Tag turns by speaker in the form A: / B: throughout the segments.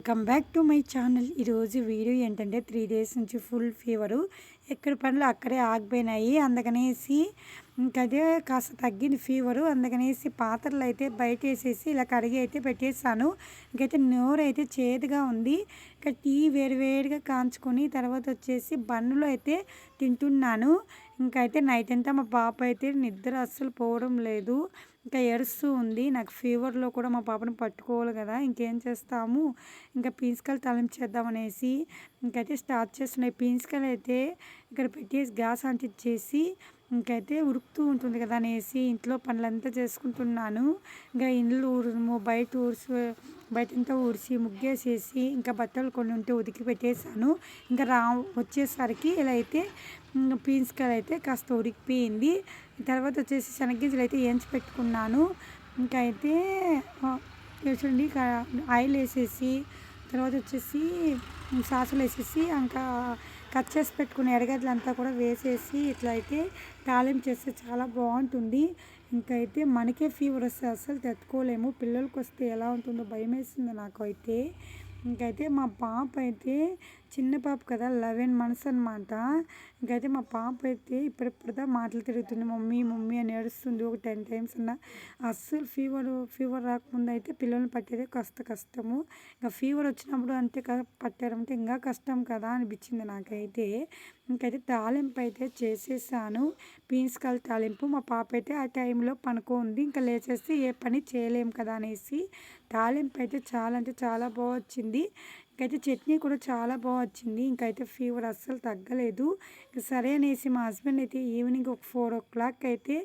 A: Come back to my channel ఈరోజు video ఏంటంటే three days నుంచి ఫుల్ ఫీవరు ఎక్కడి పనులు అక్కడే ఆగిపోయినాయి. అందుకనేసి ఇంకదే కాస్త తగ్గింది ఫీవరు. అందుకనేసి పాత్రలు అయితే బయట వేసేసి ఇలా కడిగి అయితే పెట్టేస్తాను ఇంకైతే నోరు అయితే చేదుగా ఉంది. ఇంకా టీ వేడివేడిగా కాంచుకొని తర్వాత వచ్చేసి బన్నులు అయితే తింటున్నాను. ఇంకైతే నైట్ అంతా మా పాప అయితే నిద్ర అస్సలు పోవడం లేదు. ఇంకా ఎరుస్తూ ఉంది. నాకు ఫీవర్లో కూడా మా పాపను పట్టుకోవాలి కదా ఇంకేం చేస్తాము? ఇంకా పీన్స్కాయలు తలంచేద్దామనేసి ఇంకైతే స్టార్ట్ చేస్తున్నాయి. పీన్స్కాయలు అయితే ఇక్కడ పెట్టేసి గ్యాస్ అంటించేసి ఇంకైతే ఉరుకుతూ ఉంటుంది కదా అనేసి ఇంట్లో పనులంతా చేసుకుంటున్నాను. ఇంకా ఇండ్లు ఊరుము బయట ఊడ్చి బయటంతా ఊడ్చి ముగ్గేసేసి ఇంకా బట్టలు కొన్ని ఉంటే ఉతికి పెట్టేశాను. ఇంకా రా వచ్చేసరికి ఇలా అయితే పీన్స్కాయలు అయితే కాస్త ఉరికిపోయింది తర్వాత వచ్చేసి శనగ్గింజలు అయితే వేయించి పెట్టుకున్నాను. ఇంకా అయితే చూడండి ఆయిల్ వేసేసి తర్వాత వచ్చేసి సాసులు వేసేసి ఇంకా కట్ చేసి పెట్టుకున్న ఎరగడ్డలు కూడా వేసేసి ఇట్లా అయితే తాలింపు చేస్తే చాలా బాగుంటుంది. ఇంకైతే మనకే ఫీవర్ వస్తే అసలు తట్టుకోలేము. పిల్లలకి వస్తే ఎలా ఉంటుందో భయం వేసింది నాకు అయితే ఇంకైతే మా పాప అయితే చిన్న పాప కదా లెవెన్ మంత్స్ అనమాట ఇంకైతే మా పాప అయితే ఇప్పుడిప్పుడుదా మాటలు తిరుగుతుంది మమ్మీ మమ్మీ అని ఏడుస్తుంది ఒక టెన్ టైమ్స్ అన్న. అస్సలు ఫీవర్ ఫీవర్ రాకముందు అయితే పిల్లల్ని పట్టేదే కష్ట కష్టము. ఇంకా ఫీవర్ వచ్చినప్పుడు అంతే పట్టారంటే ఇంకా కష్టం కదా అనిపించింది నాకైతే. ఇంకైతే తాలింపు అయితే చేసేసాను పీన్స్కాయల తాలింపు మా పాప అయితే ఆ టైంలో పనుకోంది. ఇంకా లేచేస్తే ఏ పని చేయలేము కదా అనేసి తాలింపు అయితే చాలా అంటే చాలా బాగా వచ్చింది. ఇంకైతే చట్నీ కూడా చాలా బాగా వచ్చింది. ఇంకైతే ఫీవర్ అస్సలు తగ్గలేదు. సరే అనేసి మా హస్బెండ్ అయితే ఈవినింగ్ ఒక ఫోర్ ఓ క్లాక్ అయితే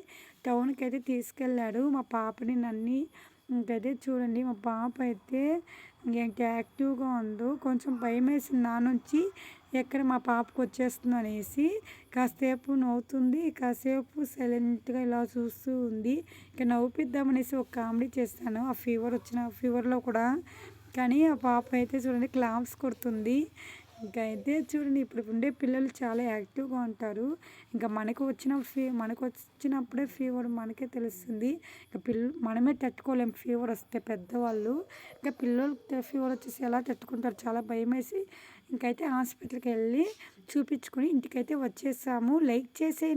A: టౌన్కి అయితే తీసుకెళ్ళాడు. మా పాపని నన్ను ఇంకైతే చూడండి మా పాప అయితే ఎంత యాక్టివ్గా ఉందో కొంచెం భయం వేసింది నా నుంచి. ఎక్కడ మా పాపకు వచ్చేస్తుందో అనేసి కాసేపు నవ్వుతుంది కాసేపు సైలెంట్గా ఇలా చూస్తూ ఉంది. ఇక నవ్వుపిద్దామనేసి ఒక కామెడీ చేస్తాను. ఆ ఫీవర్ వచ్చిన ఫీవర్లో కూడా కానీ ఆ పాప అయితే చూడండి క్లామ్స్ కొడుతుంది. ఇంకా అయితే చూడండి ఇప్పుడు ఉండే పిల్లలు చాలా యాక్టివ్గా ఉంటారు. ఇంకా మనకు వచ్చిన ఫీ మనకు వచ్చినప్పుడే ఫీవర్ మనకే తెలుస్తుంది. ఇంకా పిల్ల మనమే తట్టుకోలేం ఫీవర్ వస్తే పెద్దవాళ్ళు. ఇంకా పిల్లలు ఫీవర్ వచ్చేసి ఎలా తట్టుకుంటారు చాలా భయం వేసి ఇంకైతే హాస్పిటల్కి వెళ్ళి చూపించుకొని ఇంటికైతే వచ్చేసాము. లైక్ చేసే